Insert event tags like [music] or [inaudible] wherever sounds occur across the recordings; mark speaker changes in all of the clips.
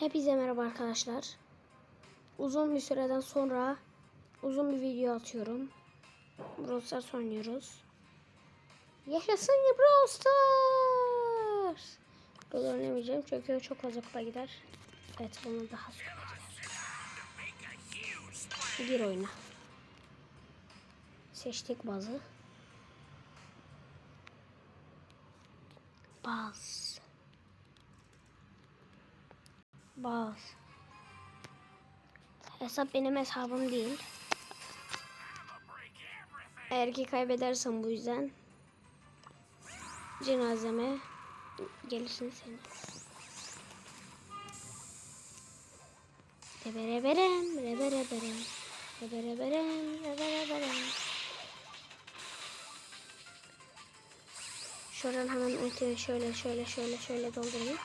Speaker 1: Hepinize merhaba arkadaşlar. Uzun bir süreden sonra uzun bir video atıyorum. Brawl Stars oynuyoruz. Yaşasın ya Brawl Stars. Böyle oynamayacağım çünkü çok fazla kupa gider. Evet bunu daha sonra gider. Gir oyuna. Seçtik bazı. Baz. Baz. Hesap benim hesabım değil. Eğer ki kaybedersem bu yüzden cenazeme gelirsin seni. Rebereberem, rebereberem, rebereberem, rebereberem. Şuradan hemen ultimi şöyle şöyle şöyle şöyle doldurayım.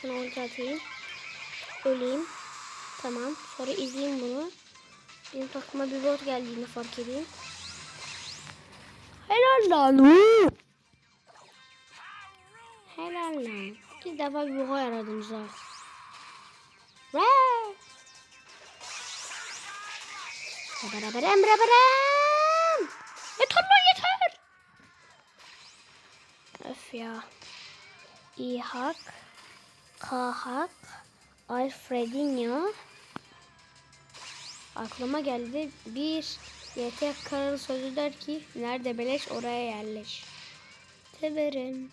Speaker 1: Şunu ulti atayım. Öleyim. Tamam. Sonra izleyeyim bunu. Benim takıma bir bot geldiğini fark edeyim. Helal lan. Helal lan. İlk defa bir boğa aradım za. Vaa! Rabarabara rabarabara. Yeter lan yeter. Öf ya. İhak. Kahak. Alfredinho. Aklıma geldi. Bir yetek kararı sözü der ki nerede beleş oraya yerleş. Severim.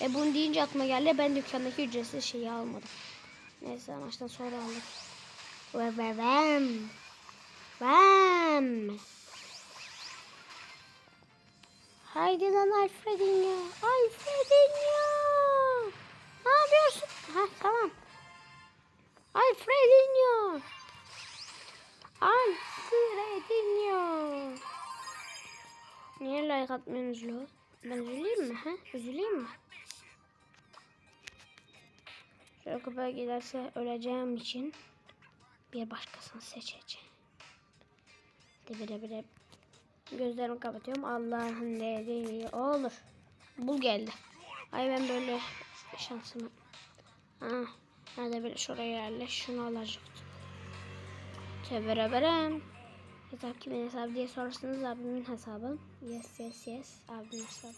Speaker 1: E bunu deyince aklıma geldi. Ben dükkandaki ücretsiz şeyi almadım. Neyse maçtan sonra aldım. Ve ve vem. Vem. Haydi lan Alfredinho. Alfredinho. Atmıyorsunuz lo? Ben üzüleyim mi? Ha? Üzüleyim mi? Şöyle kupaya giderse öleceğim için bir başkasını seçeceğim. Bire bire gözlerimi kapatıyorum. Allah'ın dediği olur. Bul geldi. Ay ben böyle şansımı. Ha, nerede böyle şuraya yerleş. Şunu alacaktım. Tebereberem. Hesap kimin hesabı diye sorarsanız abimin hesabı. Yes yes yes abimin hesabı.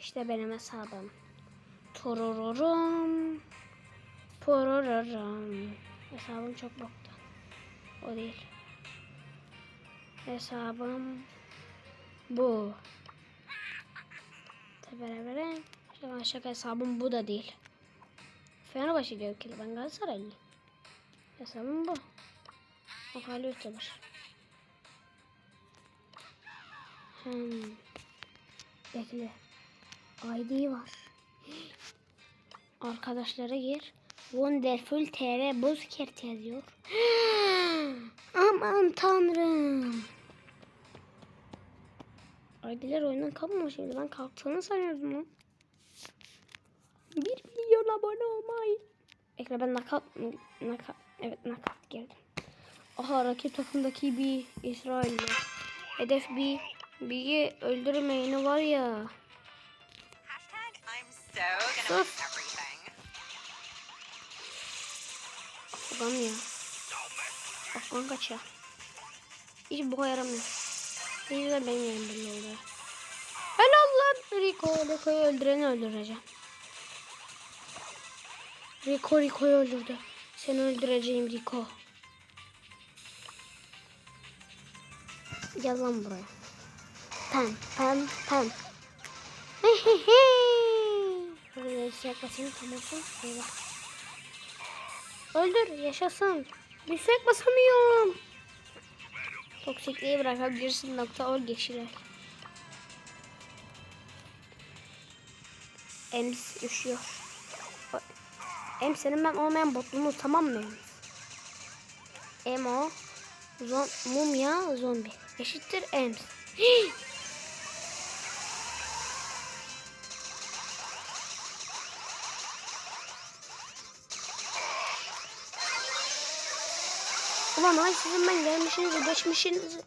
Speaker 1: İşte benim hesabım. Turururum. Purururum. Hesabım çok boktu. O değil. Hesabım bu. Tebereberem. Şaka şaka hesabım bu da değil. Fenerbahçe diyor ki ben Galatasaraylıyım. Hesabım bu. O hali YouTuber. Hmm. Bekle. ID var. Arkadaşlara gir. Wonderful TR Bozkert yazıyor. [gasps] Aman tanrım. ID'ler oyundan kalmamış şimdi. Ben kalktığını sanıyordum lan. 1 milyon abone olmayı. Ekran ben nakat, nakat, evet nakat geldim. Aha rakip takımdaki bir İsrailli. Hedef bir bir öldürmeyeni var ya.
Speaker 2: Everything.
Speaker 1: Afgan ya. Afgan kaça. Hiç bu yaramıyor. Ne güzel benim yerim belli oldu. Helal lan Rico. Rico'yu öldüreni öldüreceğim. Rico Rico'yu öldürdü. Seni öldüreceğim Rico. Gel lan buraya. Pem pem pem. Buraya yaklaşayım tamamsın. Öldür yaşasın. Yüksek basamıyorum. Toksikliği bırakabilirsin nokta org geçiler. Ems üşüyor. Em senin ben olmayan botluğunu tamam mı? Emo zon, mumya zombi eşittir Ems. Hii! [gasps] Ulan ay sizin ben gelmişinizi geçmişinizi.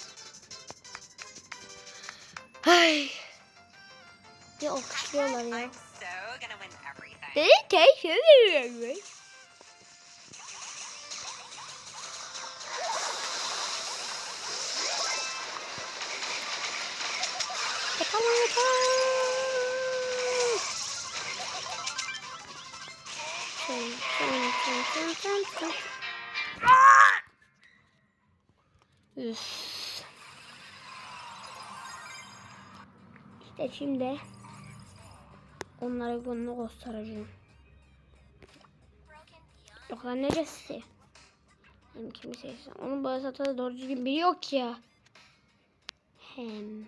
Speaker 1: Ay. Bir alkışlıyorlar ya.
Speaker 2: I'm so
Speaker 1: tın, tın. Üf. İşte şimdi onlara gününü göstereceğim. Yok lan neresi? Hem kimi seçsem. Onun bağırsakta doğru düzgün biri yok ya. Hem.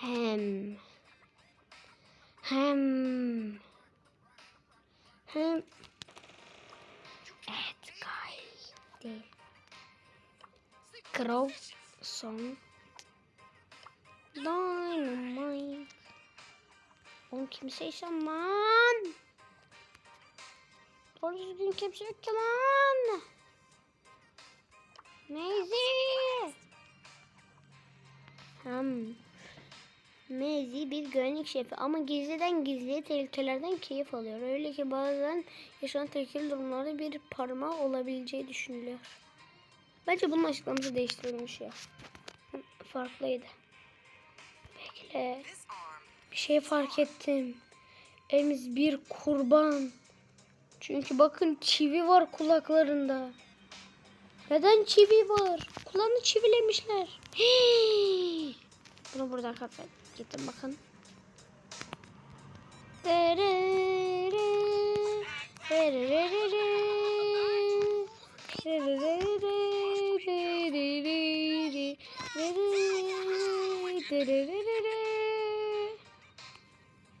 Speaker 1: Hem. Hem. Hem. Evet gaydi. Crow Song. Dynamite. Oğlum kimse isem lan. Doğru düzgün kimse yok ki lan. Meyzi. Hem. Meyzi bir güvenlik şefi ama gizliden gizliye tehlikelerden keyif alıyor. Öyle ki bazen yaşanan tehlikeli durumlarda bir parmağı olabileceği düşünülüyor. Bence bunun açıklaması değiştirilmiş ya. Farklıydı. Bekle. Bir şey fark ettim. Elimiz bir kurban. Çünkü bakın çivi var kulaklarında. Neden çivi var? Kulağını çivilemişler. Hii. Bunu buradan kapat. Gittim bakın.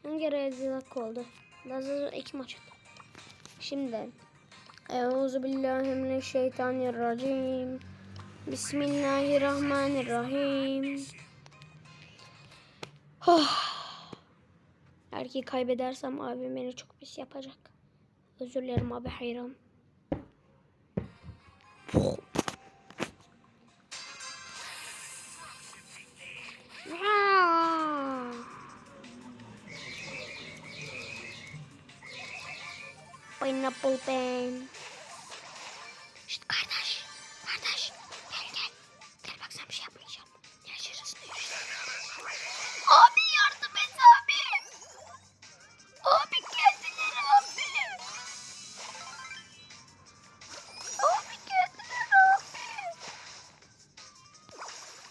Speaker 1: Hangi rezillik oldu? Lazır iki maç. Şimdi Euzubillahimineşşeytanirracim Bismillahirrahmanirrahim oh. Erkeği kaybedersem abim beni çok pis yapacak. Özür dilerim abi hayran. Pineapple pen.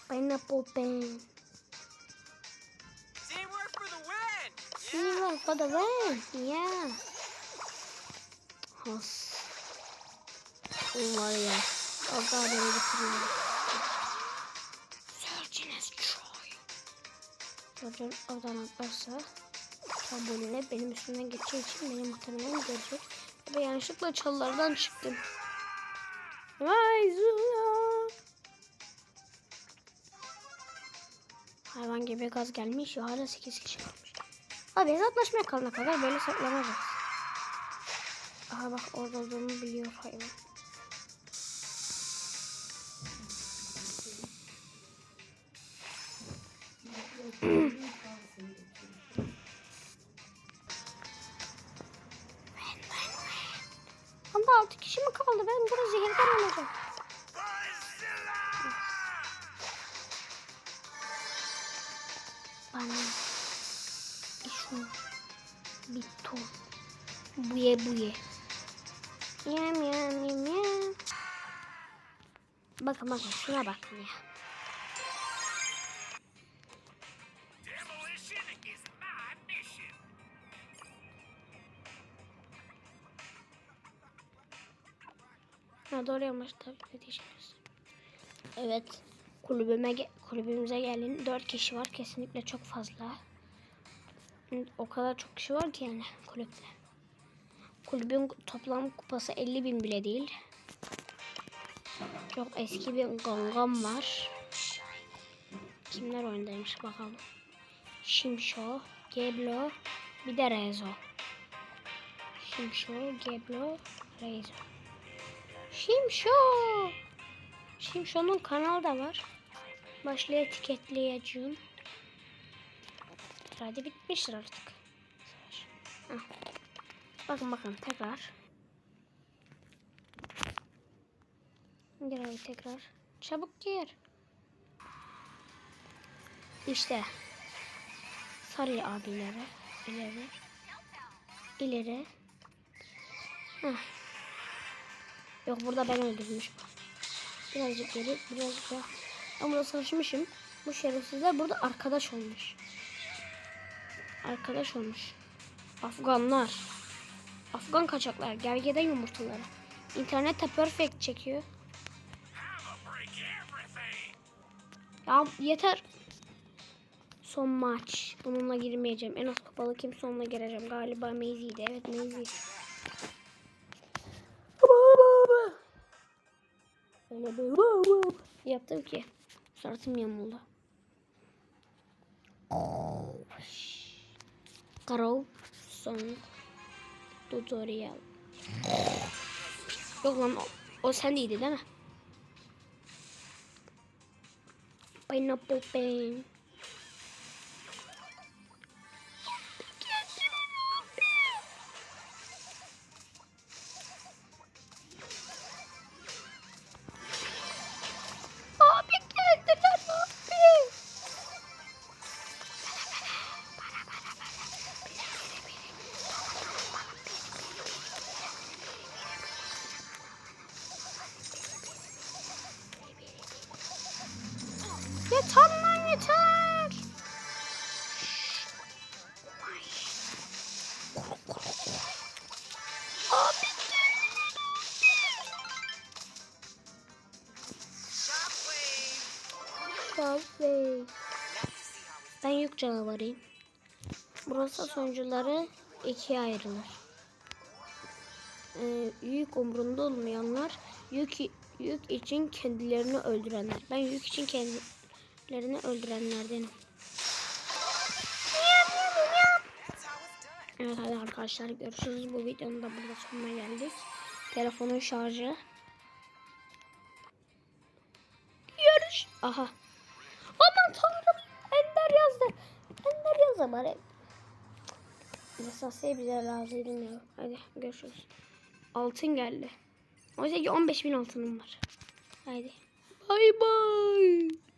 Speaker 1: Pineapple pen.
Speaker 3: Teamwork for the win!
Speaker 1: Teamwork for the win. Yeah. Has. Var ya. Az daha beni bitiriyor. Surgeon's Troy. Surgeon oradan atlarsa tabloyla benim üstümden geçeceği için beni muhtemelen görecek. Ve yanlışlıkla çalılardan çıktım. Vay Zula. Hayvan gibi gaz gelmiş hala 8 kişi kalmış. Abi hesaplaşmaya kalana kadar böyle saklanacağız. Aha bak orada olduğumu biliyor hayvan. Anda buye buye. Yam yam yam yam. Bakın bakın şuna bakın ya. Ha doğru yanlış tabii teşekkür Evet. Kulübüme kulübümüze gelin. 4 kişi var. Kesinlikle çok fazla. O kadar çok kişi var ki yani kulüpte. Kulübün toplam kupası 50 bin bile değil. Çok eski bir gongam var. Kimler oyundaymış bakalım. Şimşo, Geblo, bir de Rezo. Şimşo, Geblo, Rezo. Şimşo. Şimşo'nun kanalı da var. Başlığı etiketleyeceğim. Hadi bitmiştir artık. Heh. Bakın bakın tekrar. Gir abi tekrar. Çabuk gir. İşte. Sarı abi ileri. İleri. İleri. Heh. Yok burada ben öldürmüşüm. Birazcık geri, birazcık daha. Ben burada savaşmışım. Bu şerefsizler burada arkadaş olmuş. Arkadaş olmuş. Afganlar. Afgan kaçaklar. Gergeden yumurtaları. İnternette perfect çekiyor. Ya yeter. Son maç. Bununla girmeyeceğim. En az kupalı kim sonuna gireceğim. Galiba Maisie'ydi. Evet Maisie. Öyle yaptım ki. Suratım yamuldu. Karol son tutorial. Yok lan o, o sendeydi değil mi? Pineapple pain. Kahve. Ben yük canavarıyım. Burası sonucuları ikiye ayrılır. Ee, yük umrunda olmayanlar, yük, yük için kendilerini öldürenler. Ben yük için kendilerini öldürenlerdenim. Evet hadi arkadaşlar görüşürüz. Bu videonun da burada sonuna geldik. Telefonun şarjı. Yarış. Aha. Yazdı bari. Esasıya bize razıydım ya. Hadi görüşürüz. Altın geldi. Oysa ki 15 bin altınım var. Haydi. Bay bay.